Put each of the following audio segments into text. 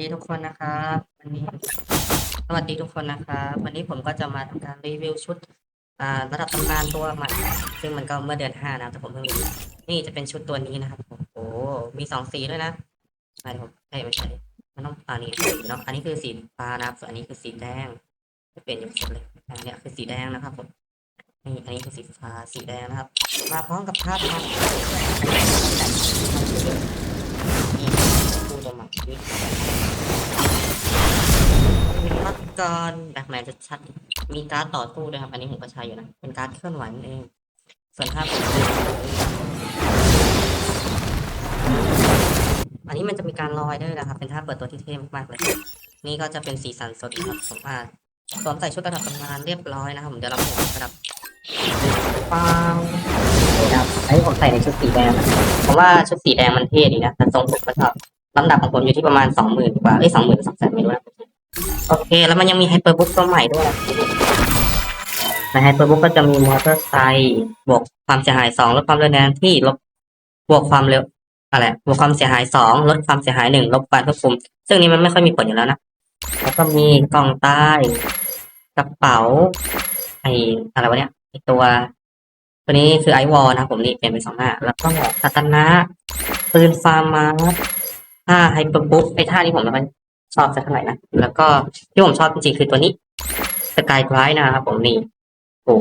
ดีทุกคนนะครับวันนี้สวัสดีทุกคนนะครับวันนี้ผมก็จะมาทำการรีวิวชุดอ่าระดับตำนานตัวใหม่ซึ่งมันก็เมื่อเดือนห้านะแต่ผมเพิ่งรู้นี่จะเป็นชุดตัวนี้นะครับโอ้โหมีสองสีด้วยนะใช่ผมใช่ไม่ใช่มันต้องอันนี้เนาะอันนี้คือสีฟ้านะครับส่วนอันนี้คือสีแดงจะเปลี่ยนอยู่คนเลยอันเนี้ยคือสีแดงนะครับผมนี่อันนี้คือสีฟ้าสีแดงนะครับ มาพร้อมกับภาพครับ การแบ็คแมนจะชัด มีการ์ดต่อสู้ด้วยครับ อันนี้ผมก็ใช้อยู่นะ เป็นการ์ดเคลื่อนไหวนั่นเอง ส่วนภาพอันนี้มันจะมีการลอยด้วยนะครับ เป็นท่าเปิดตัวที่เท่มากๆเลย นี่ก็จะเป็นสีสันสดครับผมว่าสวมใส่ชุดระดับตำนานเรียบร้อยนะครับผมเดี๋ยวเราไประดับปังครับอันนี้ผมใส่ในชุดสีแดงผมว่าชุดสีแดงมันเท่ดีนะแต่ทรงผมก็ชอบลำดับของผมอยู่ที่ประมาณสองหมื่นกว่าเอ้ยสองหมื่นสองแสนไม่รู้นะ โอเค แล้วมันยังมีไฮเปอร์บุ๊กตัวใหม่ด้วยในไฮเปอร์บุ๊กก็จะมีมอเตอร์ไซค์บวกความเสียหายสองลดความเร็วแรงที่ลบบวกความเร็วอะไรบวกความเสียหายสองลดความเสียหายหนึ่งลบการควบคุม ซึ่งนี้มันไม่ค่อยมีผลอยู่แล้วนะแล้วก็มีกล่องใต้กระเป๋า ไออะไรวะเนี่ยไอตัว ตัวนี้คือไอวอลนะผมนี่เปลี่ยนเป็นสองหน้า แล้วก็คาตนะปืนฟาร์มาท่าไฮเปอร์บุ๊กไอท่านี้ผมไม่ค่อย ชอบสักเท่าไหร่นะ แล้วก็ที่ผมชอบจริงๆคือตัวนี้สกายไ i นะครับผมนี่โอ้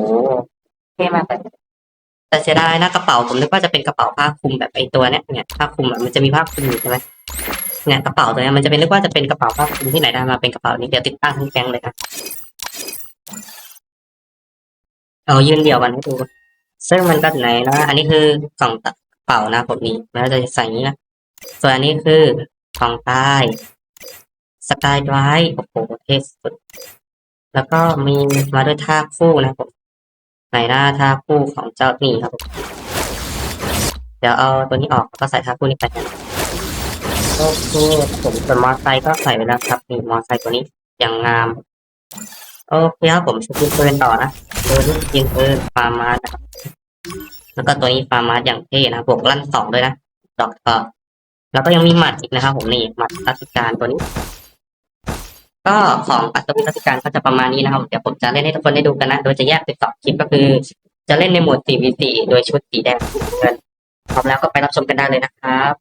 เท่มากเลยแต่เสียดายนะกระเป๋าผมนึกว่าจะเป็นกระเป๋าผ้าคลุมแบบไอตัวเนี้ยเนี่ยผ้าคลุมอะมันจะมีผ้าคลุมอยู่ใช่ไหมเนี่ยกระเป๋าตัวเนี้ยมันจะเป็นนึกว่าจะเป็นกระเป๋าผ้าคลุมที่ไหนได้มาเป็นกระเป๋านี้เดี๋ยวติดตั้งทั้งแก๊งเลยนะเอายืนเดี่ยวกันให้ดูซึ่งมันก็ไหนนะอันนี้คือกล่องกระเป๋านะผมนี่แล้วจะใส่อย่างนี้นะส่วนอันนี้คือกล่องใต้ สกายไดรฟ์โอ้โหเท่สุด แล้วก็มีมาด้วยท่าคู่นะครับผมในหน้าท่าคู่ของเจ้านี่ครับผมเดี๋ยวเอาตัวนี้ออกก็ใส่ท่าคู่นี้ไปกันโอเคผมส่วนมอไซค์ก็ใส่ไปแล้วครับนี่มอไซค์ตัวนี้อย่างงาม โอเคครับผมสกินปืนต่อนะตัวนี้ยิงปืนฟาร์มาสนะครับแล้วก็ตัวนี้ฟาร์มาสอย่างเท่นะบวกลั่นสองด้วยนะดอกก็แล้วก็ยังมีหมัดอีกนะครับผมนี่หมัดรัติการตัวนี้ ก็ของอัตวิทยการก็จะประมาณนี้นะครับ เดี๋ยวผมจะเล่นให้ทุกคนได้ดูกันนะ โดยจะแยกเป็นสองคลิปก็คือ จะเล่นในโหมด 4v4 โดยชุดสีแดงสีเงินพร้อมแล้วก็ไปรับชมกันได้เลยนะครับ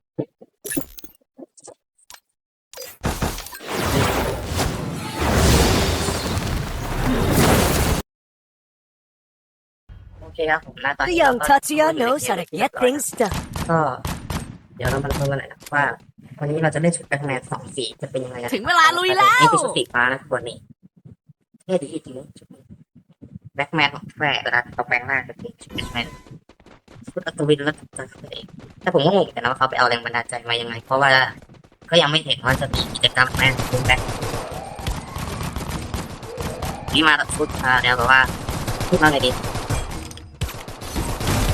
โอเคครับผมนะตอน The นี้ young เราก็ Tatsuya knows how to get things done. ก็เดี๋ยวเรามาดูกันหน่อยนะว่า วันนี้เราจะเล่นชุดแบทแมนสองสีจะเป็นยังไงนะถึงเวลาลุยแล้ว นี่คือชุดสีฟ้านะทุกคนนี่เท่ดีจริงชุดนี้แบ็คแมนของแฝงเวลาเขาแปลงร่างจะเป็นชุดแบ็คแมนชุดอัตวินแล้วจะเองแต่ผมก็งงเหมือนกันนะว่าเขาไปเอาแรงบันดาลใจมายังไง เพราะว่าก็ยังไม่เห็นว่าจะมีกิจกรรมแม่ชุดแบ็คนี่มาแบบชุดมาแนวแบบว่าพูดว่าไงดี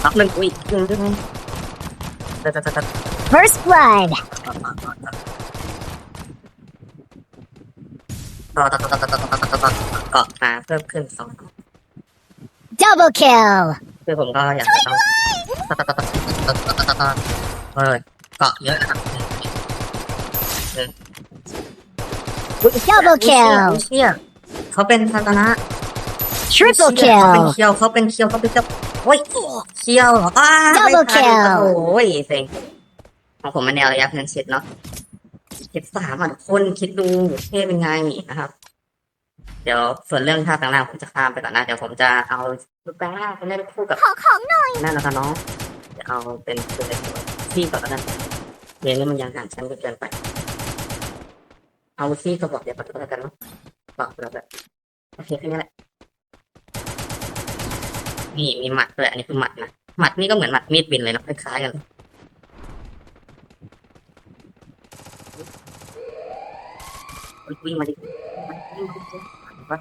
ล็อกหนึ่งอุ้ยหนึ่งด้วยจะจะจะจะ First blood. ต่อต่อต่อต่อต่อต่อต่อต่อเกาะมาเพิ่มขึ้นสอง Double kill. คือผมก็อยากจะต้องต่อต่อต่อต่อต่อต่อต่อเออเกาะเยอะนะครับ Double เชี่ย kill. เชี่ยเขาเป็นทันตนะ Triple เชี่ยเขาเป็น kill. เคียวเขาเป็นเคียวเขาเป็นเจ้าโอ้ยเคียวเหรออ้า Double ไม่ทัน kill โอ้ยเซ็ง ของผมมันแนวระยะเพียงชิดเนาะเจ็ดสามอะทุกคนคิดดูเท่เป็นไงนะครับ เดี๋ยวส่วนเรื่องท่าต่างๆผมจะข้ามไปก่อนนะเดี๋ยวผมจะเอาลูกแป้งไปเล่นคู่กับขอของหน่อยนั่นนะคะน้องจะเอาเป็นตัวเล็กที่ก่อนแล้วกันเรียนแล้วมันยังห่างชั้นเกินไป เอาที่ก็บอกเดี๋ยวปัดก็แล้วกันเนาะบอกแล้วแบบโอเคแค่นี้แหละนี่มีหมัดด้วยอันนี้คือหมัดนะหมัดนี่ก็เหมือนหมัดมีดบินเลยเนาะคล้ายๆกันเลยอุ๊ย วิ่งมาดิวิ่งมาดิว่า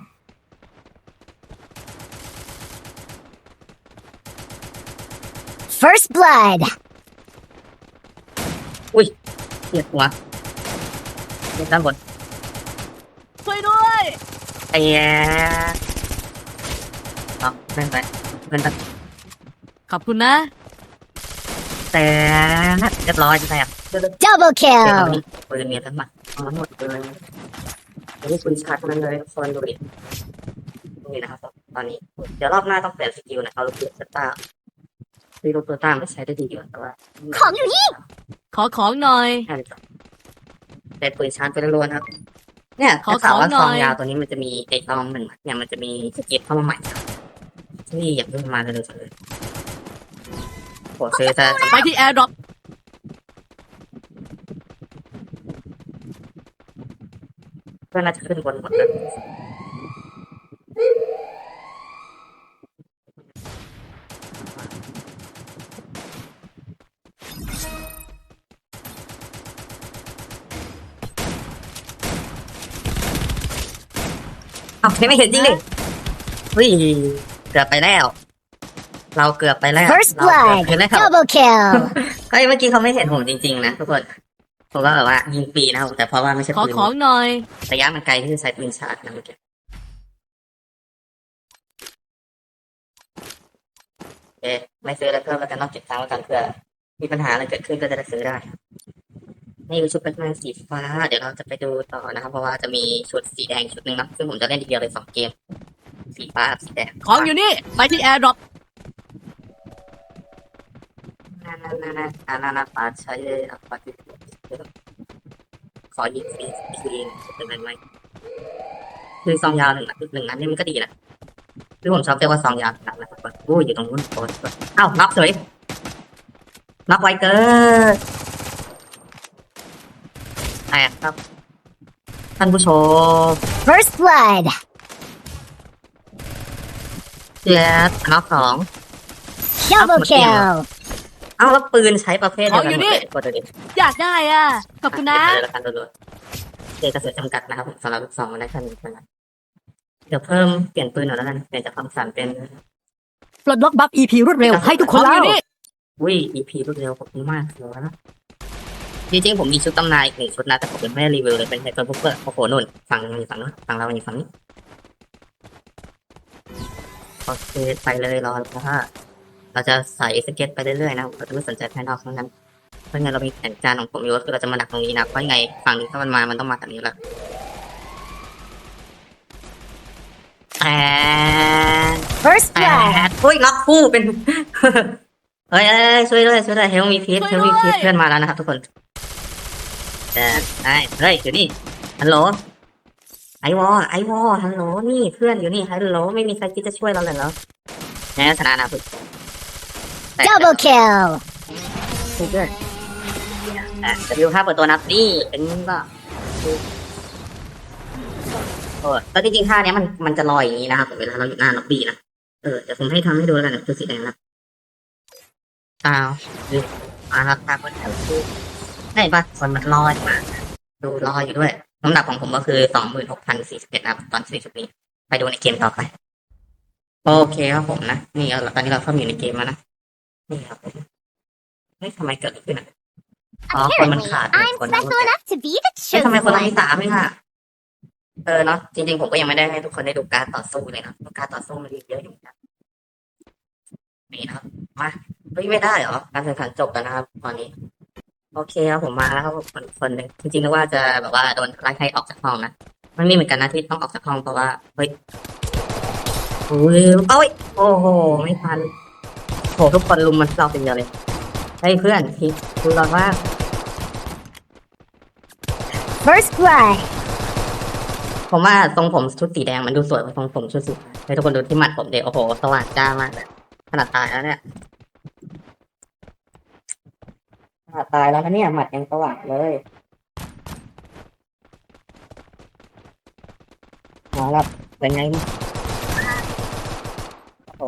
First blood. เหยียดหัวเหยียดด้านบนช่วยด้วยไอ้แย่เอาเล่นไปเล่นไปขอบคุณนะ แต่เรียบร้อยใช่ไหมอะ Double เดี๋ยว kill. นี้ปืนเมียทั้งหมด ทั้งหมดเลยนี่คุณชาร์จมันเลยทุกคนดูดินี่นะครับตอนนี้ เดี๋ยวรอบหน้าต้องเปลี่ยนสกิลนะเอาลูกเสือสตาร์คือลูกตัวตามก็ใช้ได้ดีอยู่แต่ว่าของอยู่นี่ ขอของหน่อยแค่นี้ก่อนแต่ปืนชาร์จไปล้วนๆครับ เนี่ยขอถ้าข่าวว่าขอหน่ซอยองยาวตัวนี้มันจะมีไอ้ซองหนึ่งอะเนี่ยมันจะมีสเก็ตเข้ามาใหม่ครับที่อยากดูมาเลยเลยโหซื้อจะไปที่แอร์ดรอป เพื่อนน่าจะขึ้นบนหมดเลยอ้าวไม่เห็นจริงดิเฮ้ยเกือบไปแล้ว เราเกือบไปแล้ว First เราเกือบ blood ไปแล้ว double kill เฮ้ยเมื่อกี้เขาไม่เห็นผมจริงๆนะทุกคน ผมก็แบบว่ายิงฟรีนะครับ แต่เพราะว่าไม่ใช่ขอปืนของหน่อย ระยะมันไกลที่จะใช้ปืนชาร์จนะเมื่อกี้เอ๊ะไม่ซื้อแล้วเพิ่มแล้วกันนอกเก็บตังค์แล้วกันเพื่อมีปัญหาอะไรเกิดขึ้นก็จะได้ซื้อได้ นี่คือชุดแบทแมนสีฟ้า เดี๋ยวเราจะไปดูต่อนะครับ เพราะว่าจะมีชุดสีแดงชุดหนึ่งเนอะซึ่งผมจะเล่นทีเดียวเลยสองเกม สีฟ้ากับสีแดงของอยู่นี่ไปที่แอร์ดรอปนานานานานานานาปาใช้เลยอะปาที่ ขอยิงฟรีฟรีเป็นไรไหมคือซองยาวหนึ่งนัดหนึ่งนัดนี่มันก็ดีนะคือผมชอบเรียกว่าซองยาวหนักนะครับโอ้ยอยู่ตรงนู้นโอ้ยอ้าวน็อกสวยน็อกไวเกินแตกครับ ท่านผู้ชม first blood เสียน็อกสอง double kill เอ้าแล้วปืนใช้ประเภทเดียวกันของอยู่หมดนี่เลยกดดูดิอยากได้อะ ขอบคุณนะเก็บไปเลยแล้วกันรัวๆเจกระสุนจำกัดนะครับสำหรับลูกซองมันได้แค่นี้เท่านั้นเดี๋ยวเพิ่มเปลี่ยนปืนหน่อยแล้วกันเปลี่ยนจากคำสั่งเป็น ปลดล็อกบัฟ EP รวดเร็ว ให้ทุกคนแล้วอุ้ย EP รวดเร็วขอบคุณมากเลยนะจริงๆผมมีชุดตำนานอีกหนึ่งชุดนะแต่ผมยังไม่ได้รีวิวเลยเป็นไฮเปอร์พุกเกอร์โอ้โหนุ่นฝั่งมันอยู่ฝั่งนู้นฝั่งเรามันอยู่ฝั่งนี้โอเคไปเลยรอเพราะว่า เราจะใส่สเก็ตไปเรื่อยๆนะเราจะไม่สนใจภายนอกทั้งนั้นเพราะงั้นเรามีแผนการของผมอยู่ก็คือเราจะมาดักตรงนี้นะเพราะยังไงฝั่งนี้ถ้ามันมามันต้องมาแบบนี้แหละแต่ first แต่อุ้ยล็อกคู่เป็น เฮ้ยเอ้ยช่วยด้วยช่วยด้วยเฮลมีพีทเฮลมีพีทเพื่อนมาแล้วนะครับทุกคนแต่ได้เฮ้ยอยู่นี่ฮัลโหลไอวอไอวอฮัลโหลนี่เพื่อนอยู่นี่ฮัลโหลไม่มีใครคิดจะช่วยเราเลยเหรอแน่ชนะนะพึ่ง double kill เพื่อนอะจะดูภาพเปิดตัวนับนี่เป็นก็โอ้แล้วจริงๆท่าเนี้ยมันมันจะลอยอย่างนี้นะครับเวลาเราอยู่หน้าล็อบบี้นะ เออเดี๋ยวผมให้ทำให้ดูแล้วกันนะคือสีแดงนะอ้าวดูอาราคาคนแถวคู่ได้ปะคนมันลอยมาดูลอยอยู่ด้วย น้ำหนักของผมก็คือสองหมื่นหกพันสี่สิบเอ็ดนะครับตอนสี่สิบนี้ ไปดูในเกมต่อไป โอเคครับผมนะ นี่เอาละตอนนี้เราเข้ามาอยู่ในเกมแล้วนะ นี่ครับผมเฮ้ยทำไมเกิดอะไรขึ้นอะอ๋อคนมันขาดหนึ่ง I'm คนนะ special enough to be the เฮ้ยทำไม chosen คนเรามี one สามเองอะเออเนาะจริงๆ ผมก็ยังไม่ได้ให้ทุกคนได้ดูการต่อสู้เลยนะการต่อสู้มันมีเยอะอยู่นะนี่นะครับมาเฮ้ยไม่ได้เหรอการแข่งขันจบแล้วนะครับ ตอนนี้ โอเคครับผมมาแล้วครับคนคนหนึ่งจริงๆนึกว่าจะแบบว่าโดนไล่ให้ออกจากห้องนะมันมีเหมือนกันนะที่ต้องออกจากห้องเพราะว่าเฮ้ยโอ้ยโอ้ยโอ้โหไม่ทันโหทุกคนลุมมันเราเป็นเดียวเลยเฮ้ยเพื่อนพี่ดูเราว่า first blood ผมว่าทรงผมชุดสีแดงมันดูสวยกว่าทรงผมชุดสีเฮ้ยทุกคนดูที่หมัดผมเด็กโอ้โหสว่างจ้ามากเลยขนาดตายแล้วเนี่ยขนาดตายแล้วนะเนี่ยหมัดยังสว่างเลยเอาละเป็นไงโอ้โห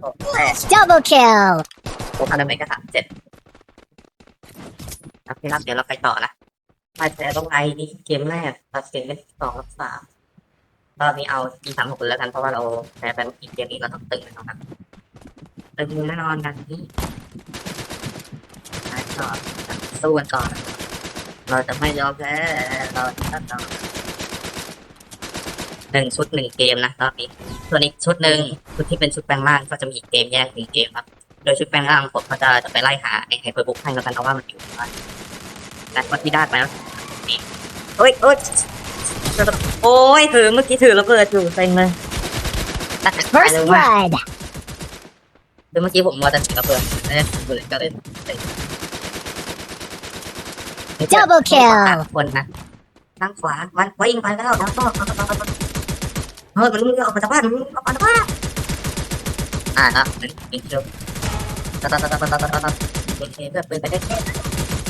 โอ้โหแตก double kill ผมทำได้ไหมก็สามเจ็ดครับพี่รับเดี๋ยวเราไปต่อนะไปแต่ตรงไอนี่เกมแรกตัดสินเป็นสองกับสามรอบนี้เอาทีสามหกแล้วกันเพราะว่าเราแพ้ไปอกี้เกมนี้เราต้องตึงน่นอนครับตึงแน่นอนกันนี่ไปก่อสู้กันก่อน เราจะไม่ยอมแพ้เราจะต้อง หนึ่งชุดหนึ่งเกมนะรอบนี้ส่วนอีกชุดหนึ่งชุดที่เป็นชุดแปลงร่างก็จะมีอีกเกมแยกหนึ่งเกมครับ โดยชุดแปลงร่างผมก็จะจะไปไล่หาไอ้ไฮเปอร์บุ๊กให้แล้วกันเพราะว่ามันอยู่ที่บ้านแต่ก็ที่ได้ไปแล้วนี่โอ้ยโอ้ยโอ้ยถือเมื่อกี้ถือระเบิดอยู่เซ็งเลยตัดไป First เลยว่า blood. คือเมื่อกี้ผมมัวแต่ถือระเบิดไม่ได้ถือเลยก็เลยเซ็ง Double kill คนนะทางขวาวันไว้ยิงไปแล้วแล้วก็ เฮ้ยมันมึงออกมาจากบ้านมึงออกมาจากบ้านอ่าครับหนึ่งหนึ่งคิวตัดตัดตัดตัดตัดตัดตัดโอเคเพื่อปืนไปได้แค่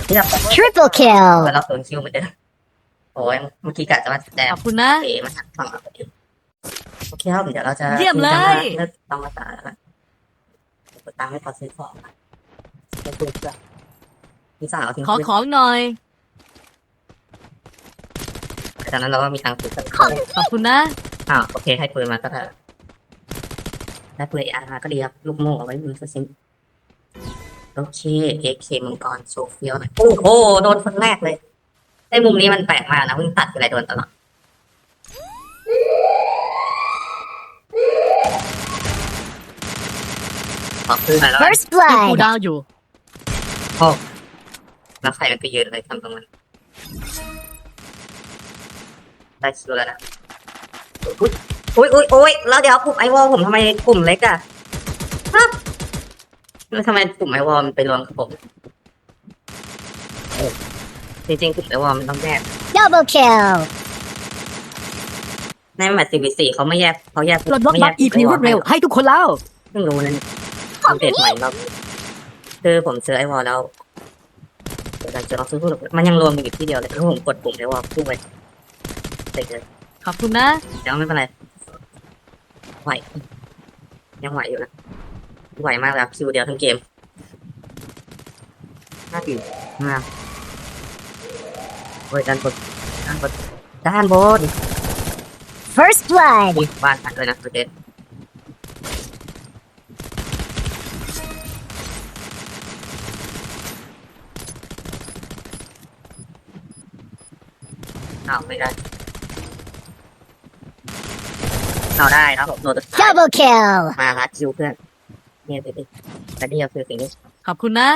เรียบ Triple kill. เราโดนคิวเหมือนเดิมโอ้ยเมื่อกี้กะจะมาแดงขอบคุณนะเอ๋มาหักฝั่งเราพอดีโอเคครับเดี๋ยวเราจะเยี่ยมเลยเลือกต้องมาตาแล้วนะกดตังค์ให้พอซื้อของนะเป็นตัวเพื่อนพี่สาวทิ้งขอปืนของหน่อยจากนั้นเราก็มีตังค์ซื้อเครื่องขอบคุณนะ อ้าวโอเคให้ปืนมาก็ได้ได้ปืนอาร์ก็ดีครับ ลูกโม่เอาไว้มือสักชิ้นโอเคเอเคมังกรโซเฟียลหน่อยโอ้โหโดนคนแรกเลยไอ้มุมนี้มันแปลกมากนะเพิ่งตัดอะไรโดนตลอดขอปืนหน่อยแล้วกัน First ที่กู blood. ดาวอยู่ โอ้แล้วใครมันไปยืนอะไรทำตรงนั้นได้คิวแล้วนะ อุ้ยอุ้ยอุ้ยอุ้ยแล้วเดี๋ยวปุ่มไอวอลผมทำไมปุ่มเล็กอะฮะแล้วทำไมปุ่มไอวอลมันไปรวมกับผมเออจริงๆปุ่มไอวอลมันต้องแยก Double kill. ในแมตช์ซีบีสี่เขาไม่แยกเขาแยกปลดล็อกไม่บัแยฟ EP รวดเร็วให้ทุกคนแล้วเพิ่งรู้นั่นอัปเดตใหม่เราคือผมซื้อไอวอลแล้วเดี๋ยวเราจะลองซื้อพูดมันยังรวมอยู่ที่เดียวเลยถ้าผมกดปุ่มไอวอลพุ่งไปเสร็จเลย ขอบคุณนะเดี๋ยวไม่เป็นไรไหวยังไหวอยู่นะไหวมากแล้วคิวเดียวทั้งเกมน่าอยู่มากโอ้ยด้านบนด้านบนด้านบน First blood. อุ้ยบ้านหันเลยนะสุดเด็ดเอาไม่ได้ เอาได้ครับผมโดนตัวท้าย Double kill. มาลัดคิวเพื่อนเนี่ยไปดิแต่เดียวคือสิ่งนี้ขอบคุณนะ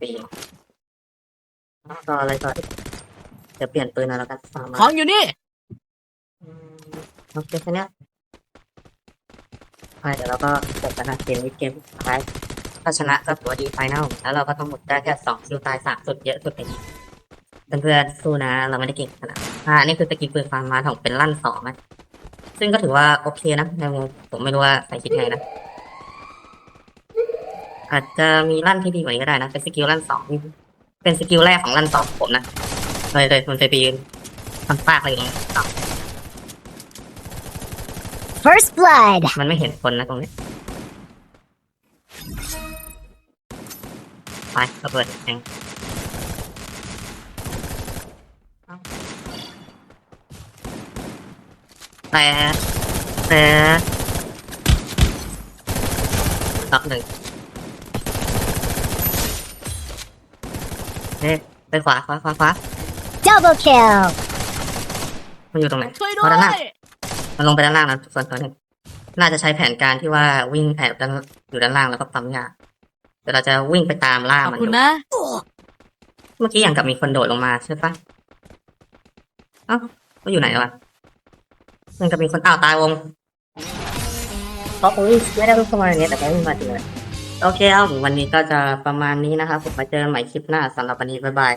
ปีต่ออะไรต่อเดี๋ยวเปลี่ยนปืนเอาแล้วกันสามของอยู่นี่โอเคแค่เนี้ยไปเดี๋ยวเราก็จบกันนะเกมนี้เกมสุดท้ายถ้าชนะก็ตัวดีไฟแนลแล้วเราก็ต้องหมดได้แค่สองคิวตายสามสุดเยอะสุดในนี้เพื่อนๆสู้นะ เราไม่ได้เก่งขนาด นั้นอ่านี่คือสกิลปืนฟาร์มมาของเป็นลั่นสองนะซึ่งก็ถือว่าโอเคนะในมุมผมไม่รู้ว่าใครคิดไงนะ อาจจะมีลั่นที่ดีกว่านี้ก็ได้นะ เป็นสกิลลั่นสองเป็นสกิลแรกของลั่นสองผมนะเลยเลยมันจะไปยืนทำปากอะไรอย่างเงี้ยอ้าว First blood. มันไม่เห็นคนนะตรงนี้ไประเบิดแทง แต่แต่ตับหนึ่งเฮ้ยไปขวาขวาขวาขวา Double kill. มันอยู่ตรงไหนช่วยด้เพวราะด้านล่างยมันลงไปด้านล่างนะส่วนตัวหนึงน่าจะใช้แผนการที่ว่าวิ่งแอบด้านอยู่ด้านล่างแล้วก็ปั๊มยาเดี๋ยวเราจะวิ่งไปตามล่าขอบมันคุณดูนะเมื่อกี้อย่างกับมีคนโดดลงมาใช่ปะเอ้าก็อยู่ไหนวะ มันกับมีคนอ้าวตายวงเพราะผมไม่ได้รู้เข้ามาอย่างนี้แต่ก็วิ่งมาถึงเลยโอเคครับวันนี้ก็จะประมาณนี้นะครับผมมาเจอกันใหม่คลิปหน้าสำหรับวันนี้บ๊ายบาย